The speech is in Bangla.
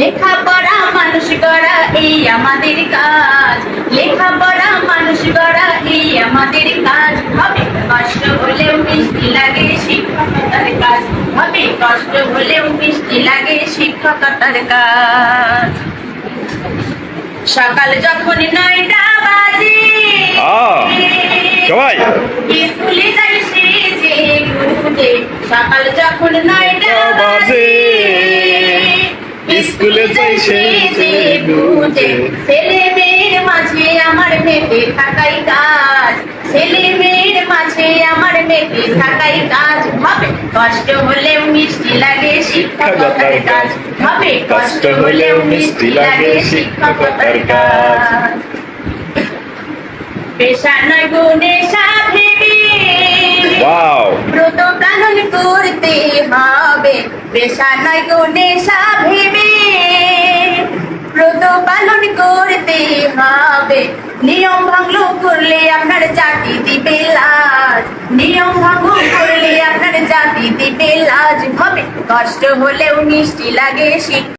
লেখাপড়া মানুষ গড়া এই আমাদের কাজ। লেখাপড়া মানুষ গড়া এই আমাদের কাজ। হবে কষ্ট হলেও মিষ্টি লাগে শিক্ষকতার কাজ। হবে কষ্ট হলেও মিষ্টি লাগে শিক্ষকতার কাজ। সকাল যখন নয়টা বাজে সবাই। স্কুলে যাই সেজে গুজে সকাল যখন নয়টা বাজে, স্কুলে যাই সেজে গুজে। ছেলে মেয়ের মাঝে আমার মেতে থাকাই কাজ। ছেলে মেয়ের মাঝে আমার মেতে থাকাই কাজ। হবে কষ্ট হলেও মিষ্টি লাগে শিক্ষকতার কাজ। হবে কষ্ট হলেও মিষ্টি লাগে শিক্ষকতার কাজ। পেশা নয় গুণে ওয়াও। ব্রত পালন করতে হবে। পেশা নয় গুণে সাধেবি। ব্রত পালন করতে হবে। নিয়ম ভঙ্গ করলে আপনার জাতি দিবে লাজ। নিয়ম ভঙ্গ করলে আপনার জাতি দিবে লাজ। হবে, কষ্ট হলেও মিষ্টি লাগে